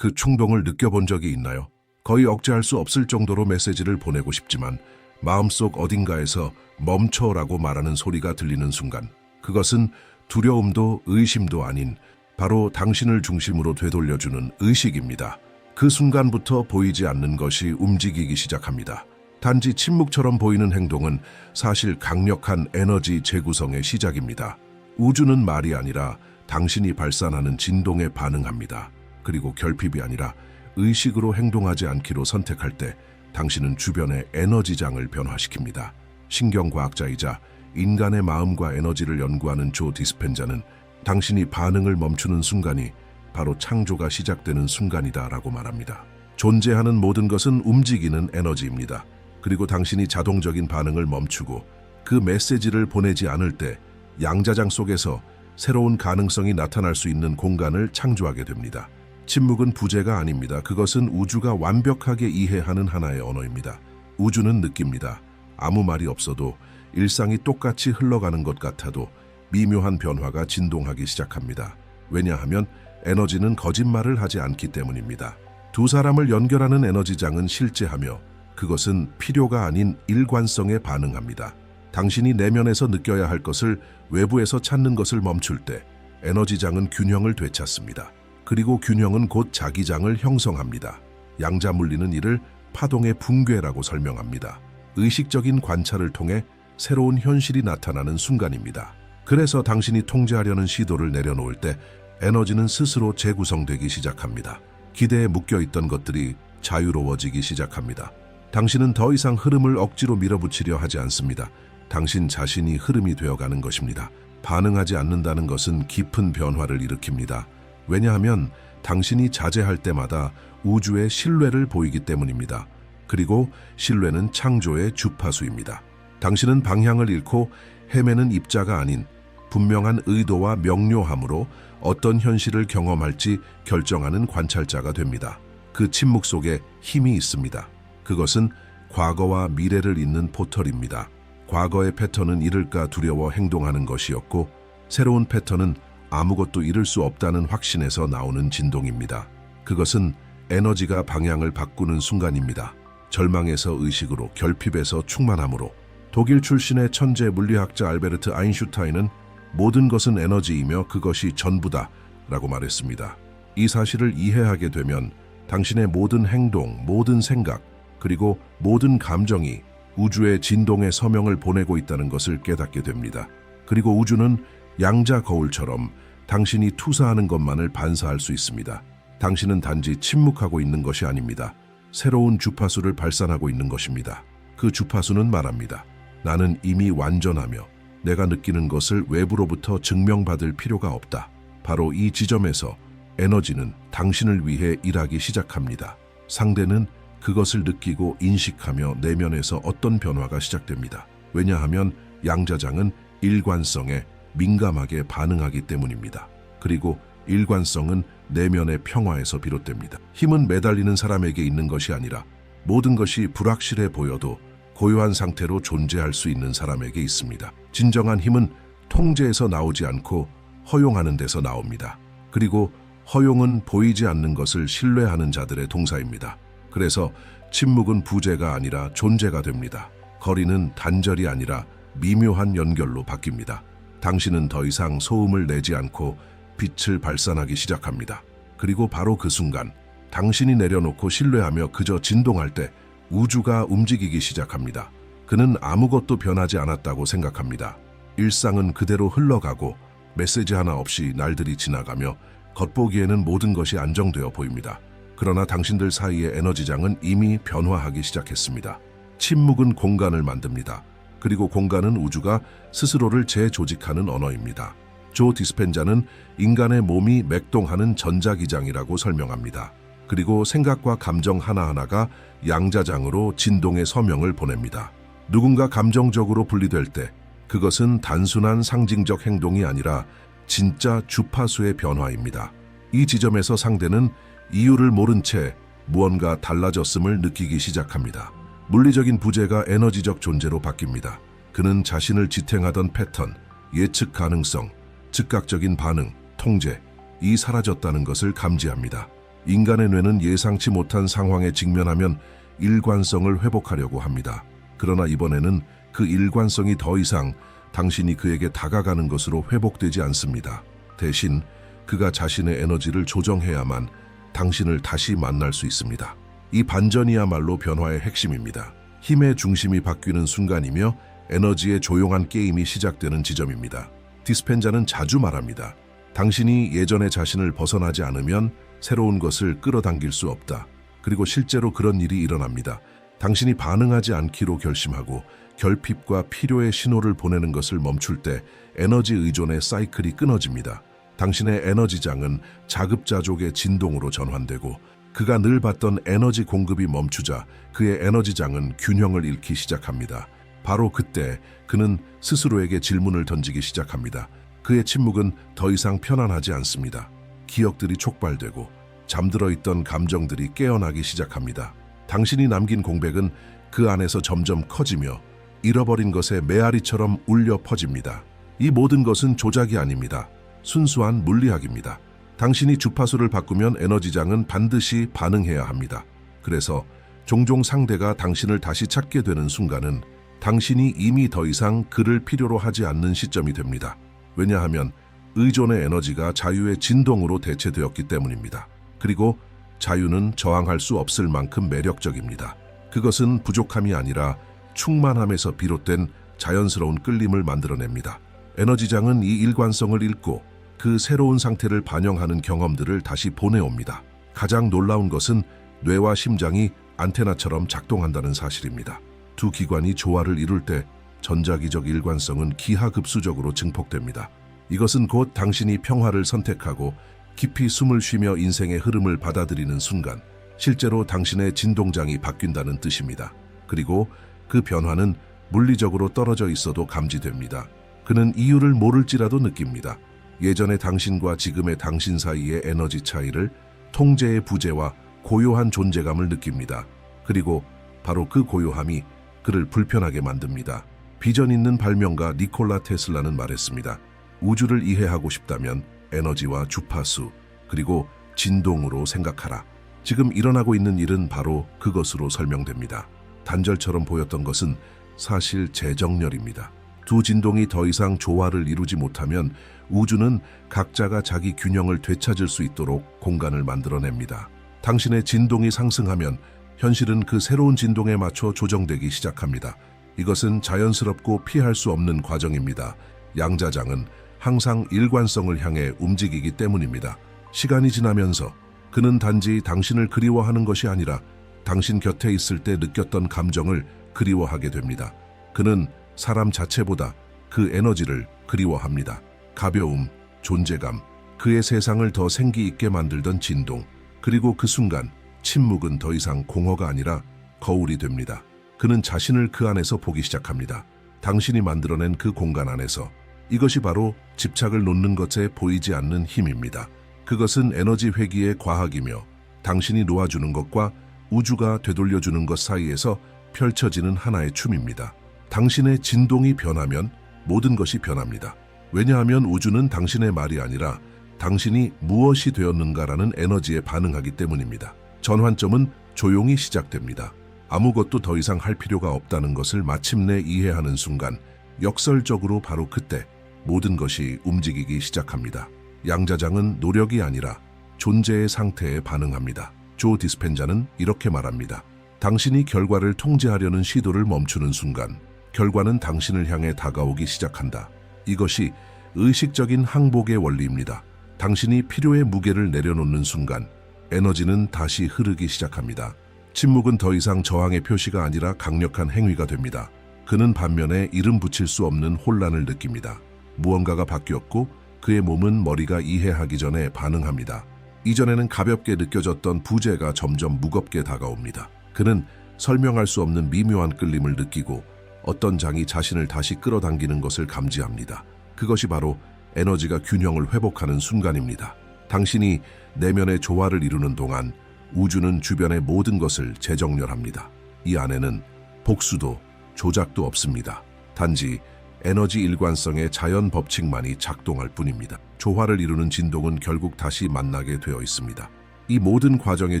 그 충동을 느껴본 적이 있나요? 거의 억제할 수 없을 정도로 메시지를 보내고 싶지만 마음속 어딘가에서 멈춰라고 말하는 소리가 들리는 순간 그것은 두려움도 의심도 아닌 바로 당신을 중심으로 되돌려주는 의식입니다. 그 순간부터 보이지 않는 것이 움직이기 시작합니다. 단지 침묵처럼 보이는 행동은 사실 강력한 에너지 재구성의 시작입니다. 우주는 말이 아니라 당신이 발산하는 진동에 반응합니다. 그리고 결핍이 아니라 의식으로 행동하지 않기로 선택할 때 당신은 주변의 에너지장을 변화시킵니다. 신경과학자이자 인간의 마음과 에너지를 연구하는 조 디스펜자는 당신이 반응을 멈추는 순간이 바로 창조가 시작되는 순간이다 라고 말합니다. 존재하는 모든 것은 움직이는 에너지입니다. 그리고 당신이 자동적인 반응을 멈추고 그 메시지를 보내지 않을 때 양자장 속에서 새로운 가능성이 나타날 수 있는 공간을 창조하게 됩니다. 침묵은 부재가 아닙니다. 그것은 우주가 완벽하게 이해하는 하나의 언어입니다. 우주는 느낍니다. 아무 말이 없어도 일상이 똑같이 흘러가는 것 같아도 미묘한 변화가 진동하기 시작합니다. 왜냐하면 에너지는 거짓말을 하지 않기 때문입니다. 두 사람을 연결하는 에너지장은 실제하며 그것은 필요가 아닌 일관성에 반응합니다. 당신이 내면에서 느껴야 할 것을 외부에서 찾는 것을 멈출 때 에너지장은 균형을 되찾습니다. 그리고 균형은 곧 자기장을 형성합니다. 양자 물리는 이를 파동의 붕괴라고 설명합니다. 의식적인 관찰을 통해 새로운 현실이 나타나는 순간입니다. 그래서 당신이 통제하려는 시도를 내려놓을 때 에너지는 스스로 재구성되기 시작합니다. 기대에 묶여있던 것들이 자유로워지기 시작합니다. 당신은 더 이상 흐름을 억지로 밀어붙이려 하지 않습니다. 당신 자신이 흐름이 되어가는 것입니다. 반응하지 않는다는 것은 깊은 변화를 일으킵니다. 왜냐하면 당신이 자제할 때마다 우주의 신뢰를 보이기 때문입니다. 그리고 신뢰는 창조의 주파수입니다. 당신은 방향을 잃고 헤매는 입자가 아닌 분명한 의도와 명료함으로 어떤 현실을 경험할지 결정하는 관찰자가 됩니다. 그 침묵 속에 힘이 있습니다. 그것은 과거와 미래를 잇는 포털입니다. 과거의 패턴은 잃을까 두려워 행동하는 것이었고 새로운 패턴은 아무것도 잃을 수 없다는 확신에서 나오는 진동입니다. 그것은 에너지가 방향을 바꾸는 순간입니다. 절망에서 의식으로 결핍에서 충만함으로 독일 출신의 천재 물리학자 알베르트 아인슈타인은 모든 것은 에너지이며 그것이 전부다 라고 말했습니다. 이 사실을 이해하게 되면 당신의 모든 행동, 모든 생각, 그리고 모든 감정이 우주의 진동의 서명을 보내고 있다는 것을 깨닫게 됩니다. 그리고 우주는 양자 거울처럼 당신이 투사하는 것만을 반사할 수 있습니다. 당신은 단지 침묵하고 있는 것이 아닙니다. 새로운 주파수를 발산하고 있는 것입니다. 그 주파수는 말합니다. 나는 이미 완전하며 내가 느끼는 것을 외부로부터 증명받을 필요가 없다. 바로 이 지점에서 에너지는 당신을 위해 일하기 시작합니다. 상대는 그것을 느끼고 인식하며 내면에서 어떤 변화가 시작됩니다. 왜냐하면 양자장은 일관성에 민감하게 반응하기 때문입니다. 그리고 일관성은 내면의 평화에서 비롯됩니다. 힘은 매달리는 사람에게 있는 것이 아니라 모든 것이 불확실해 보여도 고요한 상태로 존재할 수 있는 사람에게 있습니다. 진정한 힘은 통제에서 나오지 않고 허용하는 데서 나옵니다. 그리고 허용은 보이지 않는 것을 신뢰하는 자들의 동사입니다. 그래서 침묵은 부재가 아니라 존재가 됩니다. 거리는 단절이 아니라 미묘한 연결로 바뀝니다. 당신은 더 이상 소음을 내지 않고 빛을 발산하기 시작합니다. 그리고 바로 그 순간 당신이 내려놓고 신뢰하며 그저 진동할 때 우주가 움직이기 시작합니다. 그는 아무것도 변하지 않았다고 생각합니다. 일상은 그대로 흘러가고 메시지 하나 없이 날들이 지나가며 겉보기에는 모든 것이 안정되어 보입니다. 그러나 당신들 사이의 에너지장은 이미 변화하기 시작했습니다. 침묵은 공간을 만듭니다. 그리고 공간은 우주가 스스로를 재조직하는 언어입니다. 조 디스펜자는 인간의 몸이 맥동하는 전자기장이라고 설명합니다. 그리고 생각과 감정 하나하나가 양자장으로 진동의 서명을 보냅니다. 누군가 감정적으로 분리될 때 그것은 단순한 상징적 행동이 아니라 진짜 주파수의 변화입니다. 이 지점에서 상대는 이유를 모른 채 무언가 달라졌음을 느끼기 시작합니다. 물리적인 부재가 에너지적 존재로 바뀝니다. 그는 자신을 지탱하던 패턴, 예측 가능성, 즉각적인 반응, 통제, 이 사라졌다는 것을 감지합니다. 인간의 뇌는 예상치 못한 상황에 직면하면 일관성을 회복하려고 합니다. 그러나 이번에는 그 일관성이 더 이상 당신이 그에게 다가가는 것으로 회복되지 않습니다. 대신 그가 자신의 에너지를 조정해야만 당신을 다시 만날 수 있습니다. 이 반전이야말로 변화의 핵심입니다. 힘의 중심이 바뀌는 순간이며 에너지의 조용한 게임이 시작되는 지점입니다. 디스펜자는 자주 말합니다. 당신이 예전의 자신을 벗어나지 않으면 새로운 것을 끌어당길 수 없다. 그리고 실제로 그런 일이 일어납니다. 당신이 반응하지 않기로 결심하고 결핍과 필요의 신호를 보내는 것을 멈출 때 에너지 의존의 사이클이 끊어집니다. 당신의 에너지장은 자급자족의 진동으로 전환되고 그가 늘 받던 에너지 공급이 멈추자 그의 에너지장은 균형을 잃기 시작합니다. 바로 그때 그는 스스로에게 질문을 던지기 시작합니다. 그의 침묵은 더 이상 편안하지 않습니다. 기억들이 촉발되고 잠들어 있던 감정들이 깨어나기 시작합니다. 당신이 남긴 공백은 그 안에서 점점 커지며 잃어버린 것의 메아리처럼 울려 퍼집니다. 이 모든 것은 조작이 아닙니다. 순수한 물리학입니다. 당신이 주파수를 바꾸면 에너지장은 반드시 반응해야 합니다. 그래서 종종 상대가 당신을 다시 찾게 되는 순간은 당신이 이미 더 이상 그를 필요로 하지 않는 시점이 됩니다. 왜냐하면 의존의 에너지가 자유의 진동으로 대체되었기 때문입니다. 그리고 자유는 저항할 수 없을 만큼 매력적입니다. 그것은 부족함이 아니라 충만함에서 비롯된 자연스러운 끌림을 만들어냅니다. 에너지장은 이 일관성을 잃고 그 새로운 상태를 반영하는 경험들을 다시 보내옵니다. 가장 놀라운 것은 뇌와 심장이 안테나처럼 작동한다는 사실입니다. 두 기관이 조화를 이룰 때 전자기적 일관성은 기하급수적으로 증폭됩니다. 이것은 곧 당신이 평화를 선택하고 깊이 숨을 쉬며 인생의 흐름을 받아들이는 순간 실제로 당신의 진동장이 바뀐다는 뜻입니다. 그리고 그 변화는 물리적으로 떨어져 있어도 감지됩니다. 그는 이유를 모를지라도 느낍니다. 예전의 당신과 지금의 당신 사이의 에너지 차이를 통제의 부재와 고요한 존재감을 느낍니다. 그리고 바로 그 고요함이 그를 불편하게 만듭니다. 비전 있는 발명가 니콜라 테슬라는 말했습니다. 우주를 이해하고 싶다면 에너지와 주파수, 그리고 진동으로 생각하라. 지금 일어나고 있는 일은 바로 그것으로 설명됩니다. 단절처럼 보였던 것은 사실 재정렬입니다. 두 진동이 더 이상 조화를 이루지 못하면 우주는 각자가 자기 균형을 되찾을 수 있도록 공간을 만들어냅니다. 당신의 진동이 상승하면 현실은 그 새로운 진동에 맞춰 조정되기 시작합니다. 이것은 자연스럽고 피할 수 없는 과정입니다. 양자장은 항상 일관성을 향해 움직이기 때문입니다. 시간이 지나면서 그는 단지 당신을 그리워하는 것이 아니라 당신 곁에 있을 때 느꼈던 감정을 그리워하게 됩니다. 그는 사람 자체보다 그 에너지를 그리워합니다. 가벼움, 존재감, 그의 세상을 더 생기 있게 만들던 진동, 그리고 그 순간 침묵은 더 이상 공허가 아니라 거울이 됩니다. 그는 자신을 그 안에서 보기 시작합니다. 당신이 만들어낸 그 공간 안에서 이것이 바로 집착을 놓는 것에 보이지 않는 힘입니다. 그것은 에너지 회귀의 과학이며 당신이 놓아주는 것과 우주가 되돌려주는 것 사이에서 펼쳐지는 하나의 춤입니다. 당신의 진동이 변하면 모든 것이 변합니다. 왜냐하면 우주는 당신의 말이 아니라 당신이 무엇이 되었는가라는 에너지에 반응하기 때문입니다. 전환점은 조용히 시작됩니다. 아무것도 더 이상 할 필요가 없다는 것을 마침내 이해하는 순간 역설적으로 바로 그때 모든 것이 움직이기 시작합니다. 양자장은 노력이 아니라 존재의 상태에 반응합니다. 조 디스펜자는 이렇게 말합니다. 당신이 결과를 통제하려는 시도를 멈추는 순간 결과는 당신을 향해 다가오기 시작한다. 이것이 의식적인 항복의 원리입니다. 당신이 필요의 무게를 내려놓는 순간 에너지는 다시 흐르기 시작합니다. 침묵은 더 이상 저항의 표시가 아니라 강력한 행위가 됩니다. 그는 반면에 이름 붙일 수 없는 혼란을 느낍니다. 무언가가 바뀌었고 그의 몸은 머리가 이해하기 전에 반응합니다. 이전에는 가볍게 느껴졌던 부재가 점점 무겁게 다가옵니다. 그는 설명할 수 없는 미묘한 끌림을 느끼고 어떤 장이 자신을 다시 끌어당기는 것을 감지합니다. 그것이 바로 에너지가 균형을 회복하는 순간입니다. 당신이 내면의 조화를 이루는 동안 우주는 주변의 모든 것을 재정렬합니다. 이 안에는 복수도 조작도 없습니다. 단지 에너지 일관성의 자연 법칙만이 작동할 뿐입니다. 조화를 이루는 진동은 결국 다시 만나게 되어 있습니다. 이 모든 과정의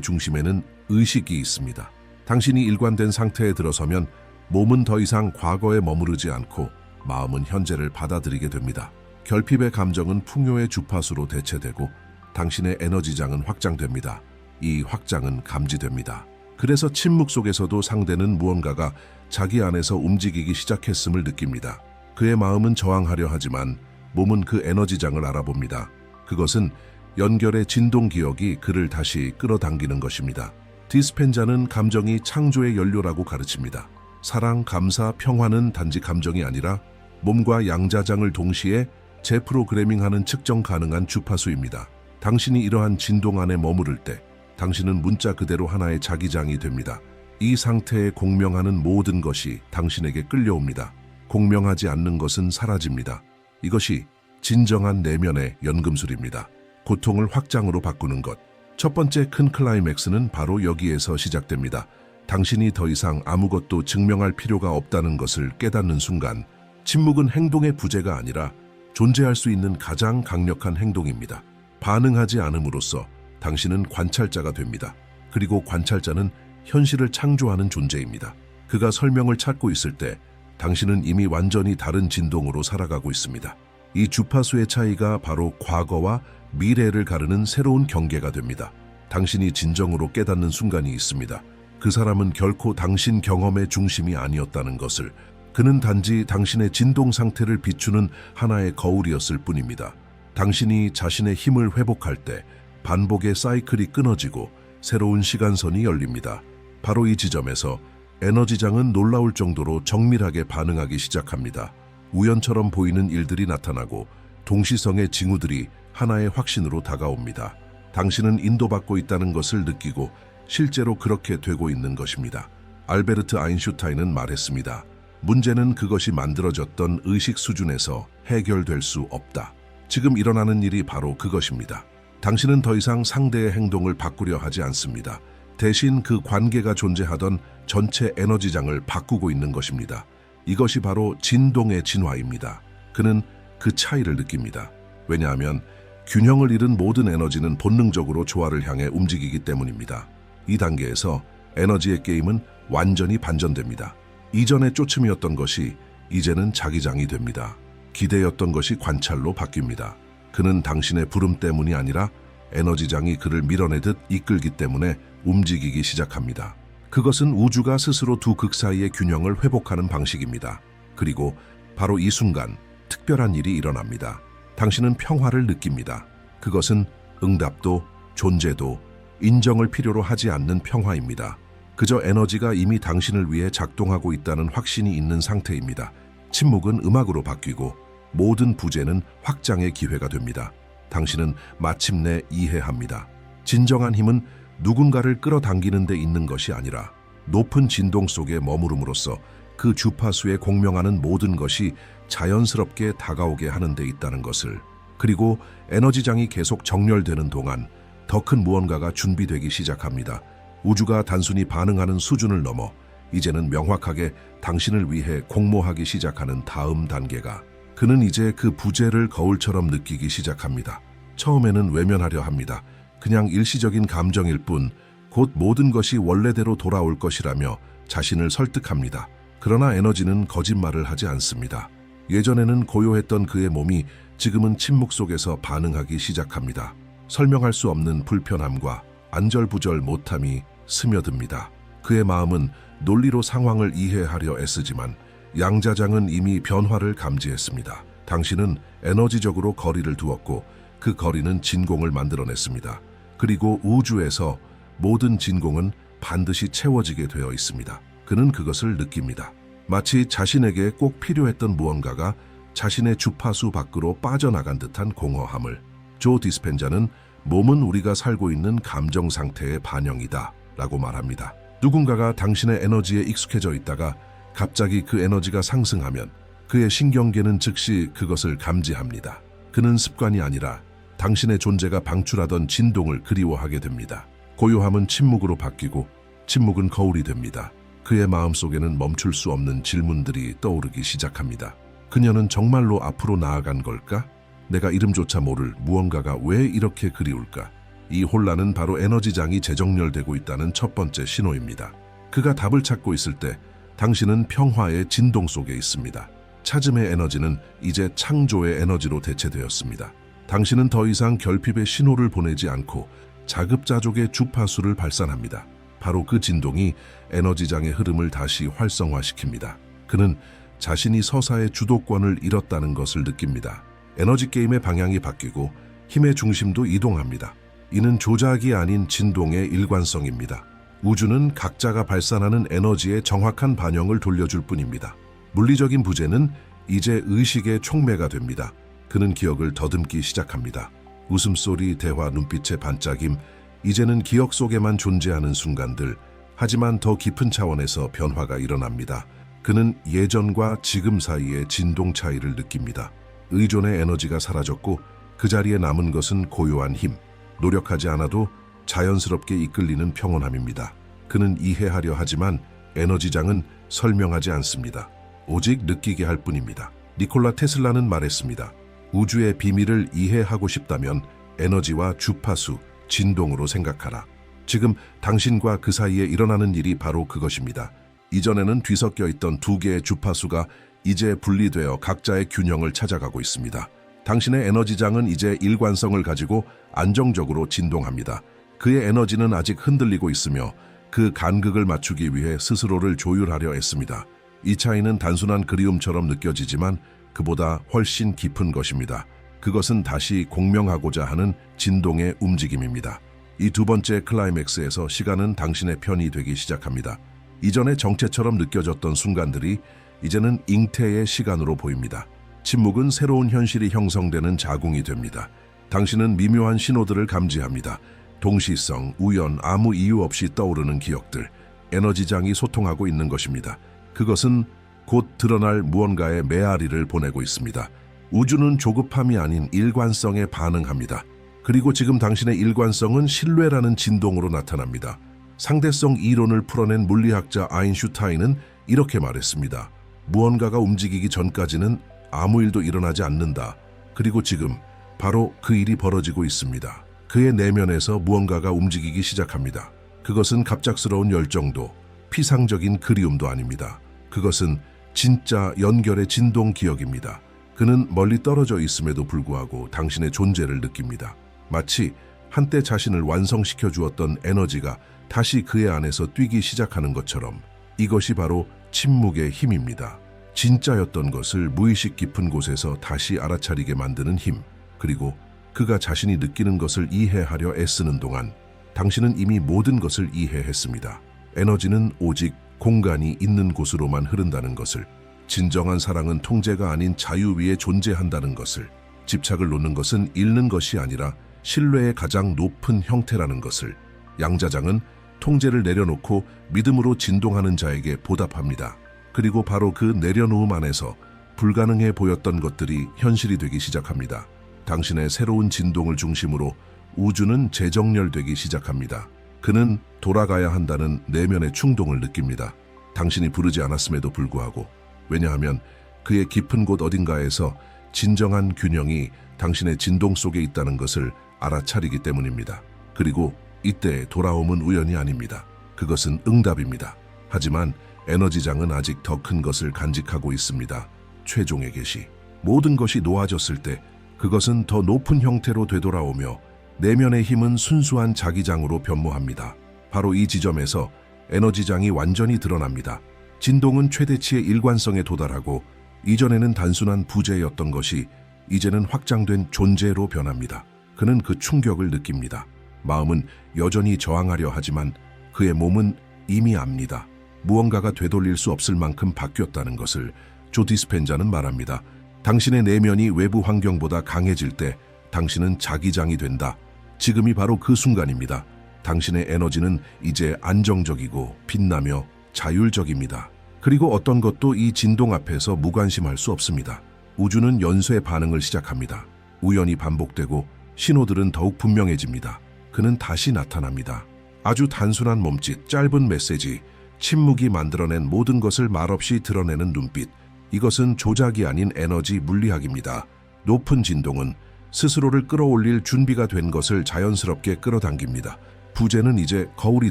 중심에는 의식이 있습니다. 당신이 일관된 상태에 들어서면 몸은 더 이상 과거에 머무르지 않고 마음은 현재를 받아들이게 됩니다. 결핍의 감정은 풍요의 주파수로 대체되고 당신의 에너지장은 확장됩니다. 이 확장은 감지됩니다. 그래서 침묵 속에서도 상대는 무언가가 자기 안에서 움직이기 시작했음을 느낍니다. 그의 마음은 저항하려 하지만 몸은 그 에너지장을 알아봅니다. 그것은 연결의 진동 기억이 그를 다시 끌어당기는 것입니다. 디스펜자는 감정이 창조의 연료라고 가르칩니다. 사랑, 감사, 평화는 단지 감정이 아니라 몸과 양자장을 동시에 재프로그래밍하는 측정 가능한 주파수입니다. 당신이 이러한 진동 안에 머무를 때 당신은 문자 그대로 하나의 자기장이 됩니다. 이 상태에 공명하는 모든 것이 당신에게 끌려옵니다. 공명하지 않는 것은 사라집니다. 이것이 진정한 내면의 연금술입니다. 고통을 확장으로 바꾸는 것. 첫 번째 큰 클라이맥스는 바로 여기에서 시작됩니다. 당신이 더 이상 아무것도 증명할 필요가 없다는 것을 깨닫는 순간, 침묵은 행동의 부재가 아니라 존재할 수 있는 가장 강력한 행동입니다. 반응하지 않음으로써 당신은 관찰자가 됩니다. 그리고 관찰자는 현실을 창조하는 존재입니다. 그가 설명을 찾고 있을 때 당신은 이미 완전히 다른 진동으로 살아가고 있습니다. 이 주파수의 차이가 바로 과거와 미래를 가르는 새로운 경계가 됩니다. 당신이 진정으로 깨닫는 순간이 있습니다. 그 사람은 결코 당신 경험의 중심이 아니었다는 것을 그는 단지 당신의 진동 상태를 비추는 하나의 거울이었을 뿐입니다. 당신이 자신의 힘을 회복할 때 반복의 사이클이 끊어지고 새로운 시간선이 열립니다. 바로 이 지점에서 에너지장은 놀라울 정도로 정밀하게 반응하기 시작합니다. 우연처럼 보이는 일들이 나타나고 동시성의 징후들이 하나의 확신으로 다가옵니다. 당신은 인도받고 있다는 것을 느끼고 실제로 그렇게 되고 있는 것입니다. 알베르트 아인슈타인은 말했습니다. 문제는 그것이 만들어졌던 의식 수준에서 해결될 수 없다. 지금 일어나는 일이 바로 그것입니다. 당신은 더 이상 상대의 행동을 바꾸려 하지 않습니다. 대신 그 관계가 존재하던 전체 에너지장을 바꾸고 있는 것입니다. 이것이 바로 진동의 진화입니다. 그는 그 차이를 느낍니다. 왜냐하면 균형을 잃은 모든 에너지는 본능적으로 조화를 향해 움직이기 때문입니다. 이 단계에서 에너지의 게임은 완전히 반전됩니다. 이전에 쫓음이었던 것이 이제는 자기장이 됩니다. 기대였던 것이 관찰로 바뀝니다. 그는 당신의 부름 때문이 아니라 에너지장이 그를 밀어내듯 이끌기 때문에 움직이기 시작합니다. 그것은 우주가 스스로 두 극 사이의 균형을 회복하는 방식입니다. 그리고 바로 이 순간 특별한 일이 일어납니다. 당신은 평화를 느낍니다. 그것은 응답도 존재도 인정을 필요로 하지 않는 평화입니다. 그저 에너지가 이미 당신을 위해 작동하고 있다는 확신이 있는 상태입니다. 침묵은 음악으로 바뀌고 모든 부재는 확장의 기회가 됩니다. 당신은 마침내 이해합니다. 진정한 힘은 누군가를 끌어당기는 데 있는 것이 아니라 높은 진동 속에 머무름으로써 그 주파수에 공명하는 모든 것이 자연스럽게 다가오게 하는 데 있다는 것을 그리고 에너지장이 계속 정렬되는 동안 더 큰 무언가가 준비되기 시작합니다. 우주가 단순히 반응하는 수준을 넘어 이제는 명확하게 당신을 위해 공모하기 시작하는 다음 단계가 그는 이제 그 부재를 거울처럼 느끼기 시작합니다. 처음에는 외면하려 합니다. 그냥 일시적인 감정일 뿐 곧 모든 것이 원래대로 돌아올 것이라며 자신을 설득합니다. 그러나 에너지는 거짓말을 하지 않습니다. 예전에는 고요했던 그의 몸이 지금은 침묵 속에서 반응하기 시작합니다. 설명할 수 없는 불편함과 안절부절 못함이 스며듭니다. 그의 마음은 논리로 상황을 이해하려 애쓰지만 양자장은 이미 변화를 감지했습니다. 당신은 에너지적으로 거리를 두었고 그 거리는 진공을 만들어냈습니다. 그리고 우주에서 모든 진공은 반드시 채워지게 되어 있습니다. 그는 그것을 느낍니다. 마치 자신에게 꼭 필요했던 무언가가 자신의 주파수 밖으로 빠져나간 듯한 공허함을 조 디스펜자는 몸은 우리가 살고 있는 감정 상태의 반영이다 라고 말합니다. 누군가가 당신의 에너지에 익숙해져 있다가 갑자기 그 에너지가 상승하면 그의 신경계는 즉시 그것을 감지합니다. 그는 습관이 아니라 당신의 존재가 방출하던 진동을 그리워하게 됩니다. 고요함은 침묵으로 바뀌고 침묵은 거울이 됩니다. 그의 마음 속에는 멈출 수 없는 질문들이 떠오르기 시작합니다. 그녀는 정말로 앞으로 나아간 걸까? 내가 이름조차 모를 무언가가 왜 이렇게 그리울까? 이 혼란은 바로 에너지장이 재정렬되고 있다는 첫 번째 신호입니다. 그가 답을 찾고 있을 때 당신은 평화의 진동 속에 있습니다. 찾음의 에너지는 이제 창조의 에너지로 대체되었습니다. 당신은 더 이상 결핍의 신호를 보내지 않고 자급자족의 주파수를 발산합니다. 바로 그 진동이 에너지장의 흐름을 다시 활성화시킵니다. 그는 자신이 서사의 주도권을 잃었다는 것을 느낍니다. 에너지 게임의 방향이 바뀌고 힘의 중심도 이동합니다. 이는 조작이 아닌 진동의 일관성입니다. 우주는 각자가 발산하는 에너지의 정확한 반영을 돌려줄 뿐입니다. 물리적인 부재는 이제 의식의 촉매가 됩니다. 그는 기억을 더듬기 시작합니다. 웃음소리, 대화, 눈빛의 반짝임, 이제는 기억 속에만 존재하는 순간들, 하지만 더 깊은 차원에서 변화가 일어납니다. 그는 예전과 지금 사이의 진동 차이를 느낍니다. 의존의 에너지가 사라졌고 그 자리에 남은 것은 고요한 힘, 노력하지 않아도 자연스럽게 이끌리는 평온함입니다. 그는 이해하려 하지만 에너지장은 설명하지 않습니다. 오직 느끼게 할 뿐입니다. 니콜라 테슬라는 말했습니다. 우주의 비밀을 이해하고 싶다면 에너지와 주파수, 진동으로 생각하라. 지금 당신과 그 사이에 일어나는 일이 바로 그것입니다. 이전에는 뒤섞여 있던 두 개의 주파수가 이제 분리되어 각자의 균형을 찾아가고 있습니다. 당신의 에너지장은 이제 일관성을 가지고 안정적으로 진동합니다. 그의 에너지는 아직 흔들리고 있으며 그 간극을 맞추기 위해 스스로를 조율하려 애씁니다. 이 차이는 단순한 그리움처럼 느껴지지만 그보다 훨씬 깊은 것입니다. 그것은 다시 공명하고자 하는 진동의 움직임입니다. 이 두 번째 클라이맥스에서 시간은 당신의 편이 되기 시작합니다. 이전의 정체처럼 느껴졌던 순간들이 이제는 잉태의 시간으로 보입니다. 침묵은 새로운 현실이 형성되는 자궁이 됩니다. 당신은 미묘한 신호들을 감지합니다. 동시성, 우연, 아무 이유 없이 떠오르는 기억들, 에너지장이 소통하고 있는 것입니다. 그것은 곧 드러날 무언가의 메아리를 보내고 있습니다. 우주는 조급함이 아닌 일관성에 반응합니다. 그리고 지금 당신의 일관성은 신뢰라는 진동으로 나타납니다. 상대성 이론을 풀어낸 물리학자 아인슈타인은 이렇게 말했습니다. 무언가가 움직이기 전까지는 아무 일도 일어나지 않는다. 그리고 지금 바로 그 일이 벌어지고 있습니다. 그의 내면에서 무언가가 움직이기 시작합니다. 그것은 갑작스러운 열정도, 피상적인 그리움도 아닙니다. 그것은 진짜 연결의 진동 기억입니다. 그는 멀리 떨어져 있음에도 불구하고 당신의 존재를 느낍니다. 마치 한때 자신을 완성시켜 주었던 에너지가 다시 그의 안에서 뛰기 시작하는 것처럼 이것이 바로 침묵의 힘입니다. 진짜였던 것을 무의식 깊은 곳에서 다시 알아차리게 만드는 힘, 그리고 그가 자신이 느끼는 것을 이해하려 애쓰는 동안 당신은 이미 모든 것을 이해했습니다. 에너지는 오직 공간이 있는 곳으로만 흐른다는 것을, 진정한 사랑은 통제가 아닌 자유 위에 존재한다는 것을, 집착을 놓는 것은 잃는 것이 아니라 신뢰의 가장 높은 형태라는 것을, 양자장은 통제를 내려놓고 믿음으로 진동하는 자에게 보답합니다. 그리고 바로 그 내려놓음 안에서 불가능해 보였던 것들이 현실이 되기 시작합니다. 당신의 새로운 진동을 중심으로 우주는 재정렬되기 시작합니다. 그는 돌아가야 한다는 내면의 충동을 느낍니다. 당신이 부르지 않았음에도 불구하고 왜냐하면 그의 깊은 곳 어딘가에서 진정한 균형이 당신의 진동 속에 있다는 것을 알아차리기 때문입니다. 그리고 이때 돌아옴은 우연이 아닙니다. 그것은 응답입니다. 하지만 에너지장은 아직 더 큰 것을 간직하고 있습니다. 최종의 계시. 모든 것이 놓아졌을 때 그것은 더 높은 형태로 되돌아오며 내면의 힘은 순수한 자기장으로 변모합니다. 바로 이 지점에서 에너지장이 완전히 드러납니다. 진동은 최대치의 일관성에 도달하고 이전에는 단순한 부재였던 것이 이제는 확장된 존재로 변합니다. 그는 그 충격을 느낍니다. 마음은 여전히 저항하려 하지만 그의 몸은 이미 압니다. 무언가가 되돌릴 수 없을 만큼 바뀌었다는 것을 조 디스펜자는 말합니다. 당신의 내면이 외부 환경보다 강해질 때 당신은 자기장이 된다. 지금이 바로 그 순간입니다. 당신의 에너지는 이제 안정적이고 빛나며 자율적입니다. 그리고 어떤 것도 이 진동 앞에서 무관심할 수 없습니다. 우주는 연쇄 반응을 시작합니다. 우연히 반복되고 신호들은 더욱 분명해집니다. 그는 다시 나타납니다. 아주 단순한 몸짓, 짧은 메시지, 침묵이 만들어낸 모든 것을 말없이 드러내는 눈빛. 이것은 조작이 아닌 에너지 물리학입니다. 높은 진동은 스스로를 끌어올릴 준비가 된 것을 자연스럽게 끌어당깁니다. 부재는 이제 거울이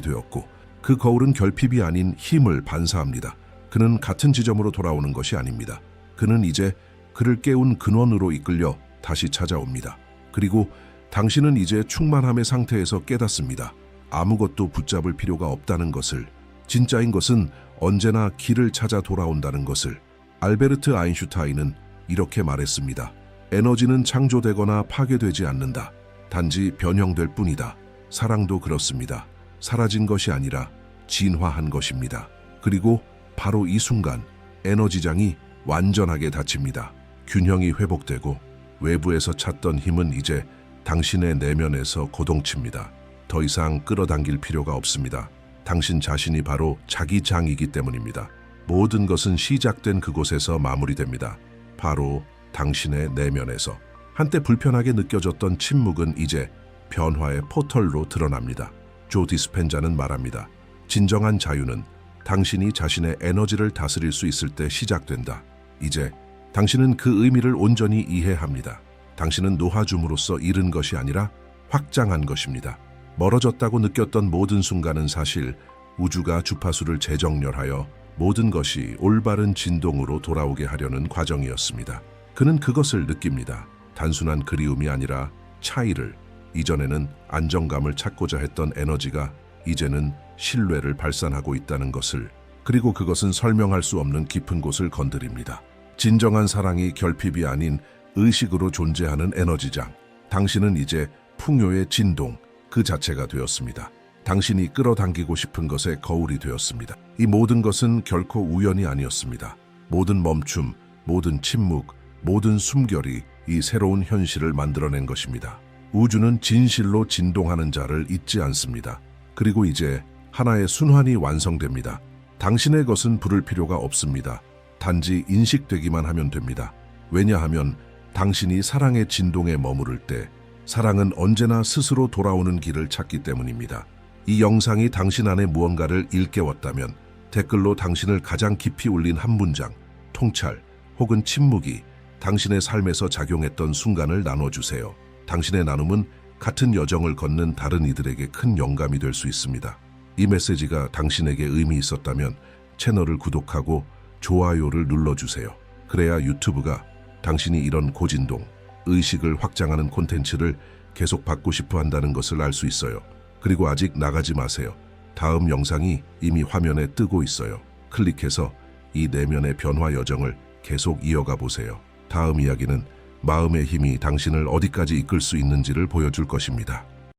되었고 그 거울은 결핍이 아닌 힘을 반사합니다. 그는 같은 지점으로 돌아오는 것이 아닙니다. 그는 이제 그를 깨운 근원으로 이끌려 다시 찾아옵니다. 그리고 당신은 이제 충만함의 상태에서 깨닫습니다. 아무것도 붙잡을 필요가 없다는 것을, 진짜인 것은 언제나 길을 찾아 돌아온다는 것을. 알베르트 아인슈타인은 이렇게 말했습니다. 에너지는 창조되거나 파괴되지 않는다. 단지 변형될 뿐이다. 사랑도 그렇습니다. 사라진 것이 아니라 진화한 것입니다. 그리고 바로 이 순간 에너지장이 완전하게 닫힙니다. 균형이 회복되고 외부에서 찾던 힘은 이제 당신의 내면에서 고동칩니다. 더 이상 끌어당길 필요가 없습니다. 당신 자신이 바로 자기 장이기 때문입니다. 모든 것은 시작된 그곳에서 마무리됩니다. 바로 당신의 내면에서. 한때 불편하게 느껴졌던 침묵은 이제 변화의 포털로 드러납니다. 조 디스펜자는 말합니다. 진정한 자유는 당신이 자신의 에너지를 다스릴 수 있을 때 시작된다. 이제 당신은 그 의미를 온전히 이해합니다. 당신은 놓아줌으로써 잃은 것이 아니라 확장한 것입니다. 멀어졌다고 느꼈던 모든 순간은 사실 우주가 주파수를 재정렬하여 모든 것이 올바른 진동으로 돌아오게 하려는 과정이었습니다. 그는 그것을 느낍니다. 단순한 그리움이 아니라 차이를, 이전에는 안정감을 찾고자 했던 에너지가 이제는 신뢰를 발산하고 있다는 것을, 그리고 그것은 설명할 수 없는 깊은 곳을 건드립니다. 진정한 사랑이 결핍이 아닌 의식으로 존재하는 에너지장. 당신은 이제 풍요의 진동 그 자체가 되었습니다. 당신이 끌어당기고 싶은 것의 거울이 되었습니다. 이 모든 것은 결코 우연이 아니었습니다. 모든 멈춤, 모든 침묵, 모든 숨결이 이 새로운 현실을 만들어낸 것입니다. 우주는 진실로 진동하는 자를 잊지 않습니다. 그리고 이제 하나의 순환이 완성됩니다. 당신의 것은 부를 필요가 없습니다. 단지 인식되기만 하면 됩니다. 왜냐하면 당신이 사랑의 진동에 머무를 때 사랑은 언제나 스스로 돌아오는 길을 찾기 때문입니다. 이 영상이 당신 안에 무언가를 일깨웠다면 댓글로 당신을 가장 깊이 울린 한 문장, 통찰 혹은 침묵이 당신의 삶에서 작용했던 순간을 나눠주세요. 당신의 나눔은 같은 여정을 걷는 다른 이들에게 큰 영감이 될 수 있습니다. 이 메시지가 당신에게 의미 있었다면 채널을 구독하고 좋아요를 눌러주세요. 그래야 유튜브가 당신이 이런 고진동, 의식을 확장하는 콘텐츠를 계속 받고 싶어 한다는 것을 알 수 있어요. 그리고 아직 나가지 마세요. 다음 영상이 이미 화면에 뜨고 있어요. 클릭해서 이 내면의 변화 여정을 계속 이어가 보세요. 다음 이야기는 마음의 힘이 당신을 어디까지 이끌 수 있는지를 보여줄 것입니다.